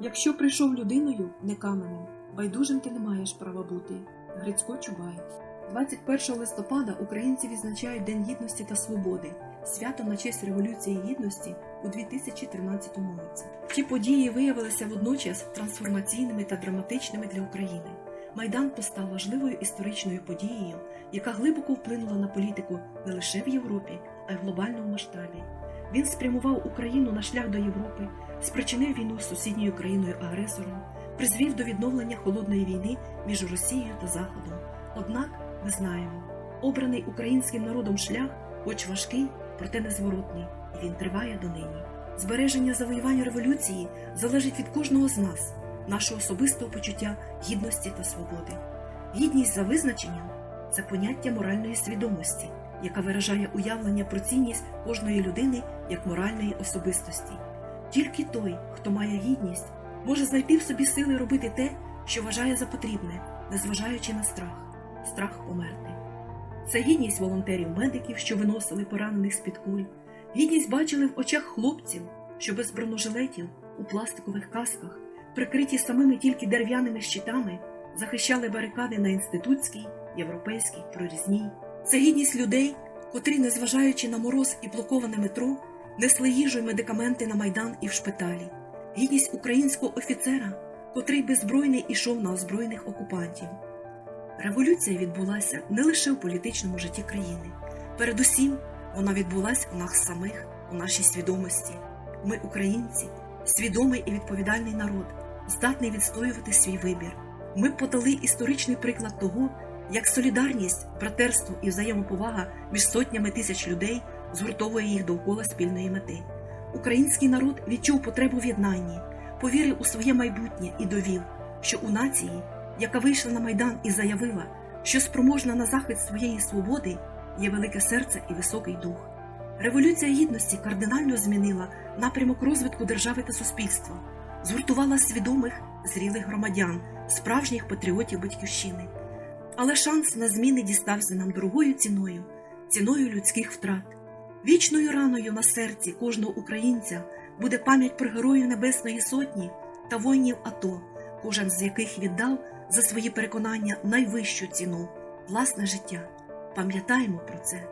Якщо прийшов людиною, не каменем, байдужим ти не маєш права бути. Грицько Чубай. 21 листопада українці відзначають День Гідності та Свободи, свято на честь Революції Гідності у 2013 році. Ті події виявилися водночас трансформаційними та драматичними для України. Майдан постав важливою історичною подією, яка глибоко вплинула на політику не лише в Європі, а й в глобальному масштабі. Він спрямував Україну на шлях до Європи, спричинив війну з сусідньою країною-агресором, призвів до відновлення холодної війни між Росією та Заходом. Однак ми знаємо, обраний українським народом шлях, хоч важкий, проте незворотний, і він триває донині. Збереження завоювання революції залежить від кожного з нас, нашого особистого почуття гідності та свободи. Гідність за визначенням це поняття моральної свідомості, яка виражає уявлення про цінність кожної людини як моральної особистості. Тільки той, хто має гідність, може знайти в собі сили робити те, що вважає за потрібне, незважаючи на страх, страх померти. Це гідність волонтерів-медиків, що виносили поранених з-під куль, гідність бачили в очах хлопців, що без бронежилетів у пластикових касках, прикриті самими тільки дерев'яними щитами, захищали барикади на інститутській, європейській, прорізній. Це гідність людей, котрі, незважаючи на мороз і блоковане метро, несли їжу й медикаменти на майдан і в шпиталі, гідність українського офіцера, котрий беззбройний ішов на озброєних окупантів. Революція відбулася не лише у політичному житті країни. Передусім, вона відбулася у нас самих, у нашій свідомості. Ми, українці, свідомий і відповідальний народ, здатний відстоювати свій вибір. Ми подали історичний приклад того, як солідарність, братерство і взаємоповага між сотнями тисяч людей згуртовує їх довкола спільної мети. Український народ відчув потребу в єднанні, повірив у своє майбутнє і довів, що у нації, яка вийшла на майдан і заявила, що спроможна на захист своєї свободи, є велике серце і високий дух. Революція гідності кардинально змінила напрямок розвитку держави та суспільства, згуртувала свідомих, зрілих громадян, справжніх патріотів батьківщини. Але шанс на зміни дістався нам дорогою ціною, ціною людських втрат. Вічною раною на серці кожного українця буде пам'ять про героїв Небесної Сотні та воїнів АТО, кожен з яких віддав за свої переконання найвищу ціну власне життя. Пам'ятаємо про це.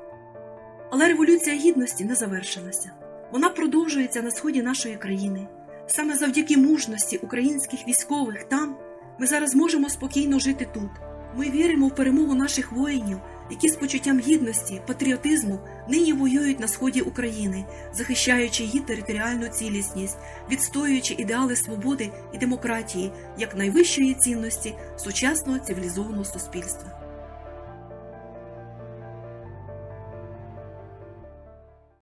Але революція гідності не завершилася. Вона продовжується на сході нашої країни. Саме завдяки мужності українських військових там ми зараз можемо спокійно жити тут. Ми віримо в перемогу наших воїнів, які з почуттям гідності, патріотизму нині воюють на сході України, захищаючи її територіальну цілісність, відстоюючи ідеали свободи і демократії як найвищої цінності сучасного цивілізованого суспільства.